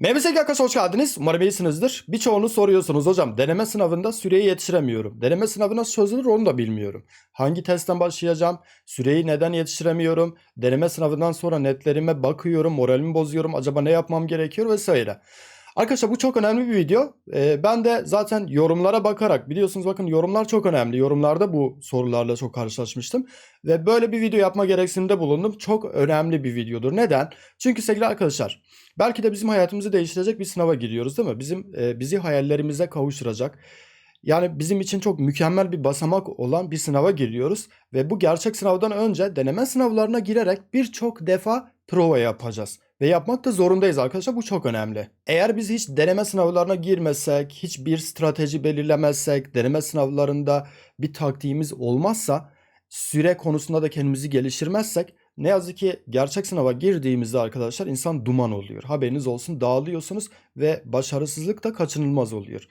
MBS Yakası hoş geldiniz. Umarım iyisinizdir. Birçoğunuz soruyorsunuz hocam deneme sınavında süreyi yetiştiremiyorum. Deneme sınavı nasıl çözülür onu da bilmiyorum. Hangi testten başlayacağım? Süreyi neden yetiştiremiyorum? Deneme sınavından sonra netlerime bakıyorum, moralimi bozuyorum. Acaba ne yapmam gerekiyor vesaire. Arkadaşlar bu çok önemli bir video. Ee, ben de zaten yorumlara bakarak biliyorsunuz bakın yorumlar çok önemli. Yorumlarda bu sorularla çok karşılaşmıştım. Ve böyle bir video yapma gereksinimde bulundum. Çok önemli bir videodur. Neden? Çünkü sevgili arkadaşlar belki de bizim hayatımızı değiştirecek bir sınava giriyoruz değil mi? Bizim e, bizi hayallerimize kavuşturacak. Yani bizim için çok mükemmel bir basamak olan bir sınava giriyoruz ve bu gerçek sınavdan önce deneme sınavlarına girerek birçok defa prova yapacağız. Ve yapmak da zorundayız arkadaşlar. Bu çok önemli. Eğer biz hiç deneme sınavlarına girmesek, hiçbir strateji belirlemezsek, deneme sınavlarında bir taktiğimiz olmazsa, süre konusunda da kendimizi geliştirmezsek ne yazık ki gerçek sınava girdiğimizde arkadaşlar insan duman oluyor. Haberiniz olsun dağılıyorsunuz ve başarısızlık da kaçınılmaz oluyor.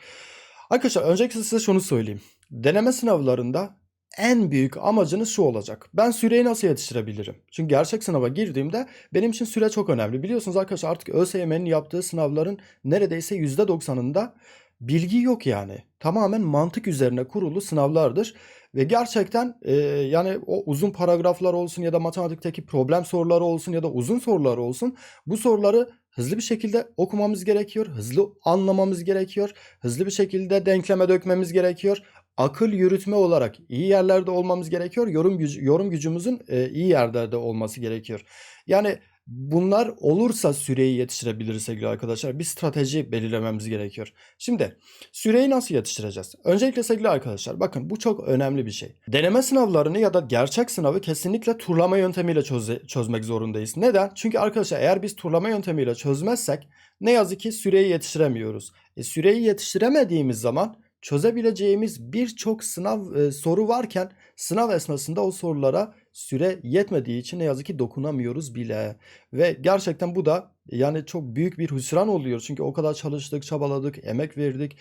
Arkadaşlar öncelikle size şunu söyleyeyim. Deneme sınavlarında en büyük amacınız şu olacak. Ben süreyi nasıl yetiştirebilirim? Çünkü gerçek sınava girdiğimde benim için süre çok önemli. Biliyorsunuz arkadaşlar artık ÖSYM'nin yaptığı sınavların neredeyse %90'ında bilgi yok yani. Tamamen mantık üzerine kurulu sınavlardır. Ve gerçekten e, yani o uzun paragraflar olsun ya da matematikteki problem soruları olsun ya da uzun sorular olsun bu soruları hızlı bir şekilde okumamız gerekiyor. Hızlı anlamamız gerekiyor. Hızlı bir şekilde denkleme dökmemiz gerekiyor. Akıl yürütme olarak iyi yerlerde olmamız gerekiyor. Yorum gücü, yorum gücümüzün e, iyi yerlerde olması gerekiyor. Yani bunlar olursa süreyi yetiştirebiliriz sevgili arkadaşlar. Bir strateji belirlememiz gerekiyor. Şimdi süreyi nasıl yetiştireceğiz? Öncelikle sevgili arkadaşlar bakın bu çok önemli bir şey. Deneme sınavlarını ya da gerçek sınavı kesinlikle turlama yöntemiyle çöze- çözmek zorundayız. Neden? Çünkü arkadaşlar eğer biz turlama yöntemiyle çözmezsek ne yazık ki süreyi yetiştiremiyoruz. E, süreyi yetiştiremediğimiz zaman çözebileceğimiz birçok sınav e, soru varken sınav esnasında o sorulara süre yetmediği için ne yazık ki dokunamıyoruz bile. Ve gerçekten bu da yani çok büyük bir hüsran oluyor. Çünkü o kadar çalıştık, çabaladık, emek verdik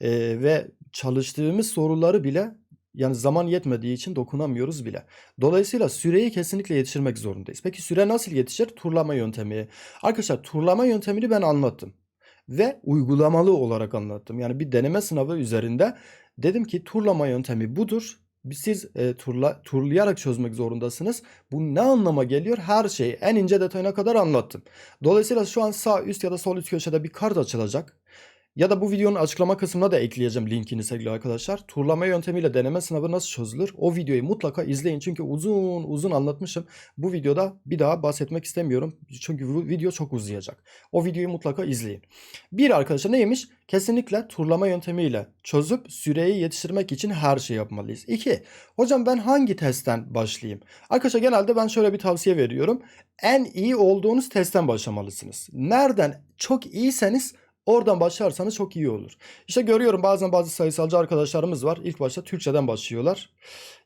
e, ve çalıştığımız soruları bile yani zaman yetmediği için dokunamıyoruz bile. Dolayısıyla süreyi kesinlikle yetiştirmek zorundayız. Peki süre nasıl yetişir? Turlama yöntemi. Arkadaşlar turlama yöntemini ben anlattım ve uygulamalı olarak anlattım. Yani bir deneme sınavı üzerinde dedim ki turlama yöntemi budur. Siz e, turla, turlayarak çözmek zorundasınız. Bu ne anlama geliyor? Her şeyi en ince detayına kadar anlattım. Dolayısıyla şu an sağ üst ya da sol üst köşede bir kart açılacak. Ya da bu videonun açıklama kısmına da ekleyeceğim linkini sevgili arkadaşlar. Turlama yöntemiyle deneme sınavı nasıl çözülür? O videoyu mutlaka izleyin çünkü uzun uzun anlatmışım. Bu videoda bir daha bahsetmek istemiyorum. Çünkü bu video çok uzayacak. O videoyu mutlaka izleyin. Bir arkadaşlar neymiş? Kesinlikle turlama yöntemiyle çözüp süreyi yetiştirmek için her şey yapmalıyız. İki, hocam ben hangi testten başlayayım? Arkadaşlar genelde ben şöyle bir tavsiye veriyorum. En iyi olduğunuz testten başlamalısınız. Nereden çok iyiyseniz Oradan başlarsanız çok iyi olur. İşte görüyorum bazen bazı sayısalcı arkadaşlarımız var. İlk başta Türkçeden başlıyorlar.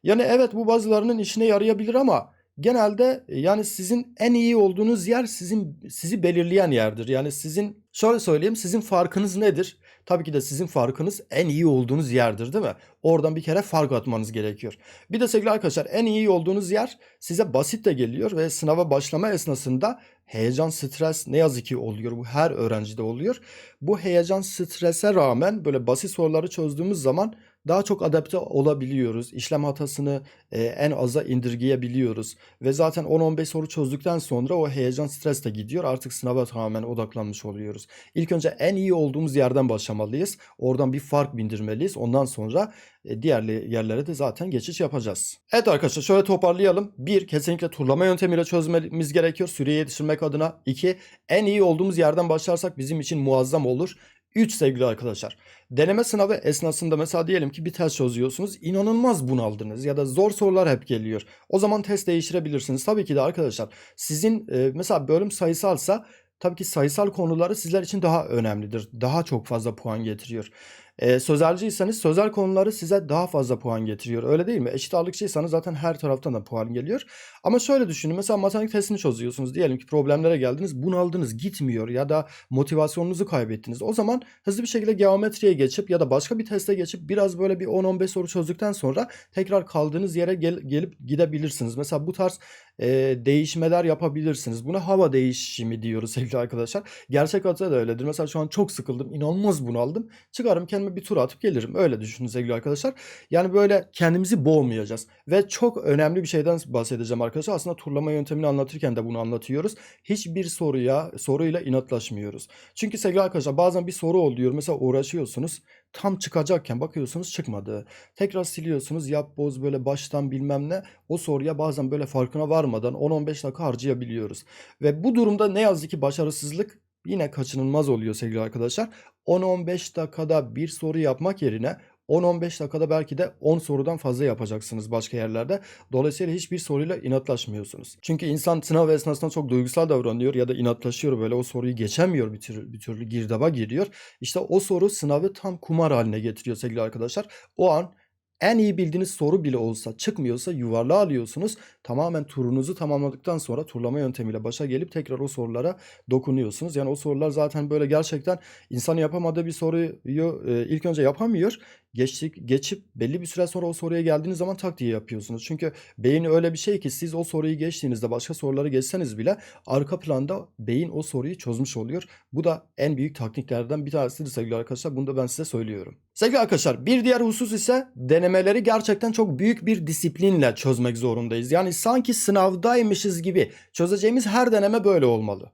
Yani evet bu bazılarının işine yarayabilir ama genelde e, yani sizin en iyi olduğunuz yer sizin sizi belirleyen yerdir. Yani sizin şöyle söyleyeyim sizin farkınız nedir? Tabii ki de sizin farkınız en iyi olduğunuz yerdir değil mi? Oradan bir kere fark atmanız gerekiyor. Bir de sevgili arkadaşlar en iyi olduğunuz yer size basit de geliyor ve sınava başlama esnasında heyecan, stres ne yazık ki oluyor. Bu her öğrencide oluyor. Bu heyecan, strese rağmen böyle basit soruları çözdüğümüz zaman daha çok adapte olabiliyoruz. İşlem hatasını e, en aza indirgeyebiliyoruz. Ve zaten 10-15 soru çözdükten sonra o heyecan, stres de gidiyor. Artık sınava tamamen odaklanmış oluyoruz. İlk önce en iyi olduğumuz yerden başlamalıyız. Oradan bir fark bindirmeliyiz. Ondan sonra e, diğer yerlere de zaten geçiş yapacağız. Evet arkadaşlar şöyle toparlayalım. Bir, kesinlikle turlama yöntemiyle çözmemiz gerekiyor süreyi yetiştirmek adına. İki, en iyi olduğumuz yerden başlarsak bizim için muazzam olur. 3 sevgili arkadaşlar. Deneme sınavı esnasında mesela diyelim ki bir test çözüyorsunuz. inanılmaz bunaldınız ya da zor sorular hep geliyor. O zaman test değiştirebilirsiniz. Tabii ki de arkadaşlar sizin e, mesela bölüm sayısalsa tabii ki sayısal konuları sizler için daha önemlidir. Daha çok fazla puan getiriyor. E, sözelciyseniz sözel konuları size daha fazla puan getiriyor. Öyle değil mi? Eşit ağırlıkçıysanız zaten her taraftan da puan geliyor. Ama şöyle düşünün. Mesela matematik testini çözüyorsunuz. Diyelim ki problemlere geldiniz. Bunaldınız. Gitmiyor ya da motivasyonunuzu kaybettiniz. O zaman hızlı bir şekilde geometriye geçip ya da başka bir teste geçip biraz böyle bir 10-15 soru çözdükten sonra tekrar kaldığınız yere gel- gelip gidebilirsiniz. Mesela bu tarz e, değişmeler yapabilirsiniz. Buna hava değişimi diyoruz sevgili arkadaşlar. Gerçek hayatta da öyledir. Mesela şu an çok sıkıldım. inanılmaz bunaldım. Çıkarım kendime bir tur atıp gelirim. Öyle düşünün sevgili arkadaşlar. Yani böyle kendimizi boğmayacağız. Ve çok önemli bir şeyden bahsedeceğim arkadaşlar. Aslında turlama yöntemini anlatırken de bunu anlatıyoruz. Hiçbir soruya soruyla inatlaşmıyoruz. Çünkü sevgili arkadaşlar bazen bir soru oluyor. Mesela uğraşıyorsunuz. Tam çıkacakken bakıyorsunuz çıkmadı. Tekrar siliyorsunuz. Yap boz böyle baştan bilmem ne. O soruya bazen böyle farkına varmadan 10-15 dakika harcayabiliyoruz. Ve bu durumda ne yazık ki başarısızlık yine kaçınılmaz oluyor sevgili arkadaşlar. 10-15 dakikada bir soru yapmak yerine 10-15 dakikada belki de 10 sorudan fazla yapacaksınız başka yerlerde. Dolayısıyla hiçbir soruyla inatlaşmıyorsunuz. Çünkü insan sınav esnasında çok duygusal davranıyor ya da inatlaşıyor böyle o soruyu geçemiyor bir türlü, bir türlü girdaba giriyor. İşte o soru sınavı tam kumar haline getiriyor sevgili arkadaşlar. O an en iyi bildiğiniz soru bile olsa çıkmıyorsa yuvarlağı alıyorsunuz. Tamamen turunuzu tamamladıktan sonra turlama yöntemiyle başa gelip tekrar o sorulara dokunuyorsunuz. Yani o sorular zaten böyle gerçekten insan yapamadığı bir soruyu e, ilk önce yapamıyor. Geçtik, geçip belli bir süre sonra o soruya geldiğiniz zaman tak diye yapıyorsunuz. Çünkü beyin öyle bir şey ki siz o soruyu geçtiğinizde başka soruları geçseniz bile arka planda beyin o soruyu çözmüş oluyor. Bu da en büyük taktiklerden bir tanesidir sevgili arkadaşlar. Bunu da ben size söylüyorum. Sevgili arkadaşlar bir diğer husus ise denemeleri gerçekten çok büyük bir disiplinle çözmek zorundayız. Yani sanki sınavdaymışız gibi çözeceğimiz her deneme böyle olmalı.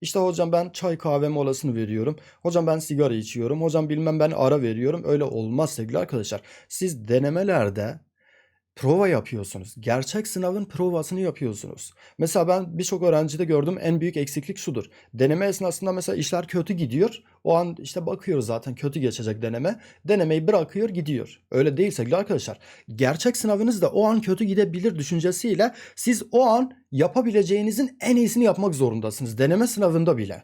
İşte hocam ben çay kahve molasını veriyorum. Hocam ben sigara içiyorum. Hocam bilmem ben ara veriyorum. Öyle olmaz sevgili arkadaşlar. Siz denemelerde prova yapıyorsunuz. Gerçek sınavın provasını yapıyorsunuz. Mesela ben birçok öğrencide gördüm en büyük eksiklik şudur. Deneme esnasında mesela işler kötü gidiyor. O an işte bakıyoruz zaten kötü geçecek deneme. Denemeyi bırakıyor gidiyor. Öyle değil sevgili arkadaşlar. Gerçek sınavınız da o an kötü gidebilir düşüncesiyle siz o an yapabileceğinizin en iyisini yapmak zorundasınız. Deneme sınavında bile.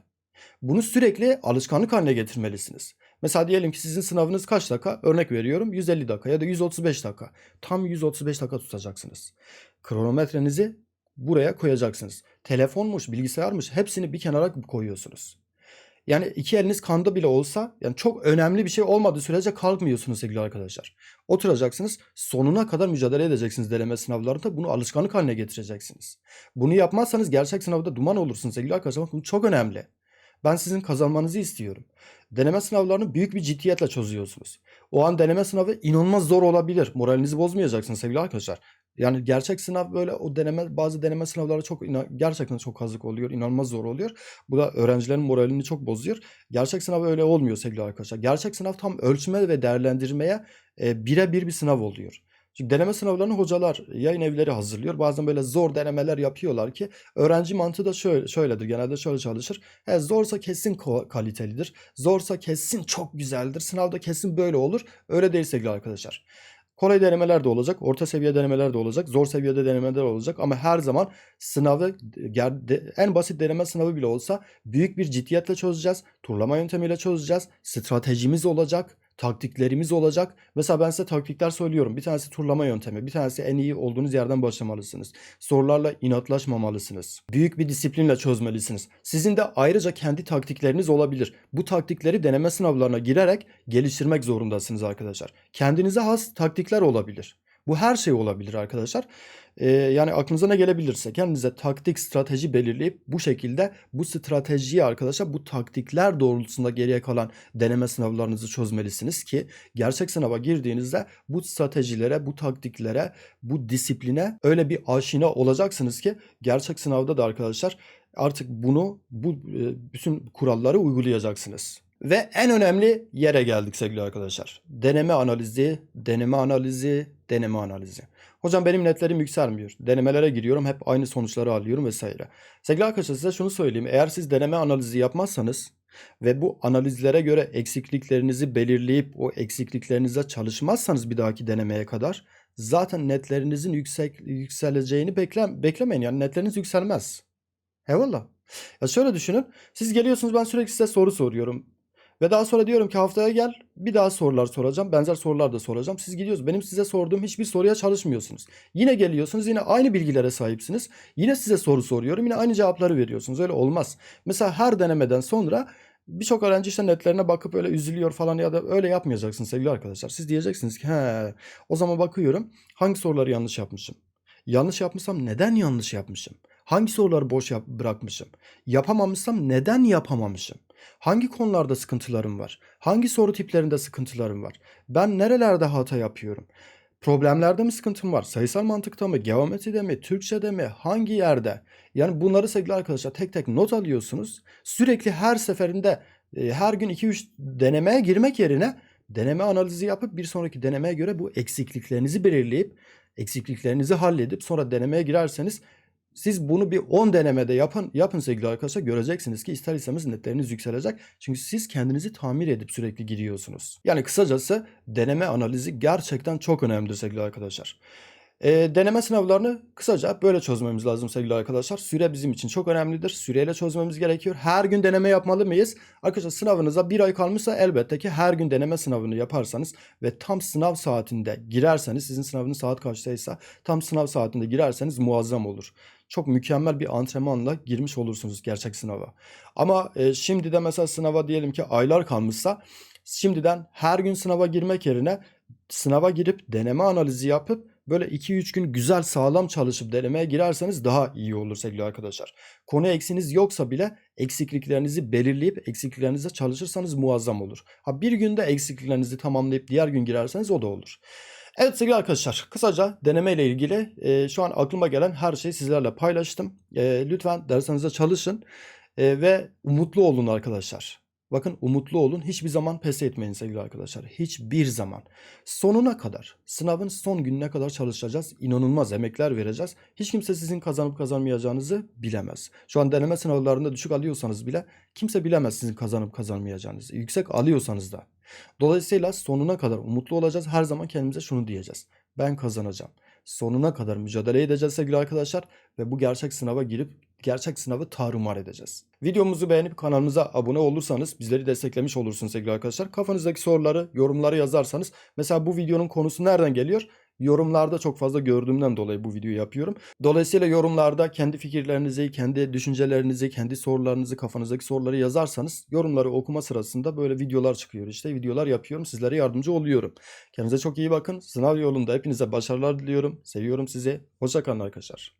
Bunu sürekli alışkanlık haline getirmelisiniz. Mesela diyelim ki sizin sınavınız kaç dakika? Örnek veriyorum 150 dakika ya da 135 dakika. Tam 135 dakika tutacaksınız. Kronometrenizi buraya koyacaksınız. Telefonmuş, bilgisayarmış hepsini bir kenara koyuyorsunuz. Yani iki eliniz kanda bile olsa yani çok önemli bir şey olmadığı sürece kalkmıyorsunuz sevgili arkadaşlar. Oturacaksınız sonuna kadar mücadele edeceksiniz deneme sınavlarında bunu alışkanlık haline getireceksiniz. Bunu yapmazsanız gerçek sınavda duman olursunuz sevgili arkadaşlar. Bu çok önemli. Ben sizin kazanmanızı istiyorum. Deneme sınavlarını büyük bir ciddiyetle çözüyorsunuz. O an deneme sınavı inanılmaz zor olabilir. Moralinizi bozmayacaksınız sevgili arkadaşlar. Yani gerçek sınav böyle o deneme bazı deneme sınavları çok gerçekten çok kazık oluyor. inanılmaz zor oluyor. Bu da öğrencilerin moralini çok bozuyor. Gerçek sınav öyle olmuyor sevgili arkadaşlar. Gerçek sınav tam ölçme ve değerlendirmeye e, birebir bir sınav oluyor. Çünkü deneme sınavlarını hocalar, yayın evleri hazırlıyor. Bazen böyle zor denemeler yapıyorlar ki öğrenci mantığı da şöyle, şöyledir. Genelde şöyle çalışır. He, zorsa kesin kalitelidir. Zorsa kesin çok güzeldir. Sınavda kesin böyle olur. Öyle değil sevgili arkadaşlar. Kolay denemeler de olacak, orta seviye denemeler de olacak, zor seviyede denemeler olacak ama her zaman sınavı en basit deneme sınavı bile olsa büyük bir ciddiyetle çözeceğiz. Turlama yöntemiyle çözeceğiz. Stratejimiz olacak taktiklerimiz olacak. Mesela ben size taktikler söylüyorum. Bir tanesi turlama yöntemi. Bir tanesi en iyi olduğunuz yerden başlamalısınız. Sorularla inatlaşmamalısınız. Büyük bir disiplinle çözmelisiniz. Sizin de ayrıca kendi taktikleriniz olabilir. Bu taktikleri deneme sınavlarına girerek geliştirmek zorundasınız arkadaşlar. Kendinize has taktikler olabilir. Bu her şey olabilir arkadaşlar. Ee, yani aklınıza ne gelebilirse kendinize taktik, strateji belirleyip bu şekilde bu stratejiyi arkadaşlar bu taktikler doğrultusunda geriye kalan deneme sınavlarınızı çözmelisiniz ki gerçek sınava girdiğinizde bu stratejilere, bu taktiklere, bu disipline öyle bir aşina olacaksınız ki gerçek sınavda da arkadaşlar artık bunu bu e, bütün kuralları uygulayacaksınız. Ve en önemli yere geldik sevgili arkadaşlar. Deneme analizi, deneme analizi, deneme analizi. Hocam benim netlerim yükselmiyor. Denemelere giriyorum hep aynı sonuçları alıyorum vesaire. Sevgili arkadaşlar size şunu söyleyeyim. Eğer siz deneme analizi yapmazsanız ve bu analizlere göre eksikliklerinizi belirleyip o eksikliklerinize çalışmazsanız bir dahaki denemeye kadar zaten netlerinizin yüksek yükseleceğini bekle, beklemeyin. Yani netleriniz yükselmez. Eyvallah. Ya şöyle düşünün. Siz geliyorsunuz ben sürekli size soru soruyorum. Ve daha sonra diyorum ki haftaya gel bir daha sorular soracağım. Benzer sorular da soracağım. Siz gidiyorsunuz. Benim size sorduğum hiçbir soruya çalışmıyorsunuz. Yine geliyorsunuz. Yine aynı bilgilere sahipsiniz. Yine size soru soruyorum. Yine aynı cevapları veriyorsunuz. Öyle olmaz. Mesela her denemeden sonra birçok öğrenci işte netlerine bakıp öyle üzülüyor falan ya da öyle yapmayacaksınız sevgili arkadaşlar. Siz diyeceksiniz ki he o zaman bakıyorum hangi soruları yanlış yapmışım. Yanlış yapmışsam neden yanlış yapmışım? Hangi soruları boş yap- bırakmışım? Yapamamışsam neden yapamamışım? Hangi konularda sıkıntılarım var? Hangi soru tiplerinde sıkıntılarım var? Ben nerelerde hata yapıyorum? Problemlerde mi sıkıntım var? Sayısal mantıkta mı? Geometride mi? Türkçede mi? Hangi yerde? Yani bunları sevgili arkadaşlar tek tek not alıyorsunuz. Sürekli her seferinde e, her gün 2-3 denemeye girmek yerine deneme analizi yapıp bir sonraki denemeye göre bu eksikliklerinizi belirleyip eksikliklerinizi halledip sonra denemeye girerseniz siz bunu bir 10 denemede yapın, yapın sevgili arkadaşlar. Göreceksiniz ki ister istemez netleriniz yükselecek. Çünkü siz kendinizi tamir edip sürekli giriyorsunuz. Yani kısacası deneme analizi gerçekten çok önemlidir sevgili arkadaşlar. Ee, deneme sınavlarını kısaca böyle çözmemiz lazım sevgili arkadaşlar. Süre bizim için çok önemlidir. Süreyle çözmemiz gerekiyor. Her gün deneme yapmalı mıyız? Arkadaşlar sınavınıza bir ay kalmışsa elbette ki her gün deneme sınavını yaparsanız ve tam sınav saatinde girerseniz sizin sınavınız saat kaçtaysa tam sınav saatinde girerseniz muazzam olur çok mükemmel bir antrenmanla girmiş olursunuz gerçek sınava. Ama e, şimdi de mesela sınava diyelim ki aylar kalmışsa şimdiden her gün sınava girmek yerine sınava girip deneme analizi yapıp böyle 2-3 gün güzel sağlam çalışıp denemeye girerseniz daha iyi olur sevgili arkadaşlar. Konu eksiniz yoksa bile eksikliklerinizi belirleyip eksikliklerinize çalışırsanız muazzam olur. Ha bir günde eksikliklerinizi tamamlayıp diğer gün girerseniz o da olur. Evet sevgili arkadaşlar kısaca deneme ile ilgili e, şu an aklıma gelen her şeyi sizlerle paylaştım. E, lütfen derslerinize çalışın e, ve umutlu olun arkadaşlar. Bakın umutlu olun. Hiçbir zaman pes etmeyin sevgili arkadaşlar. Hiçbir zaman. Sonuna kadar, sınavın son gününe kadar çalışacağız. İnanılmaz emekler vereceğiz. Hiç kimse sizin kazanıp kazanmayacağınızı bilemez. Şu an deneme sınavlarında düşük alıyorsanız bile kimse bilemez sizin kazanıp kazanmayacağınızı. Yüksek alıyorsanız da. Dolayısıyla sonuna kadar umutlu olacağız. Her zaman kendimize şunu diyeceğiz. Ben kazanacağım. Sonuna kadar mücadele edeceğiz sevgili arkadaşlar ve bu gerçek sınava girip gerçek sınavı tarumar edeceğiz. Videomuzu beğenip kanalımıza abone olursanız bizleri desteklemiş olursunuz sevgili arkadaşlar. Kafanızdaki soruları yorumlara yazarsanız mesela bu videonun konusu nereden geliyor? Yorumlarda çok fazla gördüğümden dolayı bu videoyu yapıyorum. Dolayısıyla yorumlarda kendi fikirlerinizi, kendi düşüncelerinizi, kendi sorularınızı, kafanızdaki soruları yazarsanız yorumları okuma sırasında böyle videolar çıkıyor. İşte videolar yapıyorum, sizlere yardımcı oluyorum. Kendinize çok iyi bakın. Sınav yolunda hepinize başarılar diliyorum. Seviyorum sizi. Hoşçakalın arkadaşlar.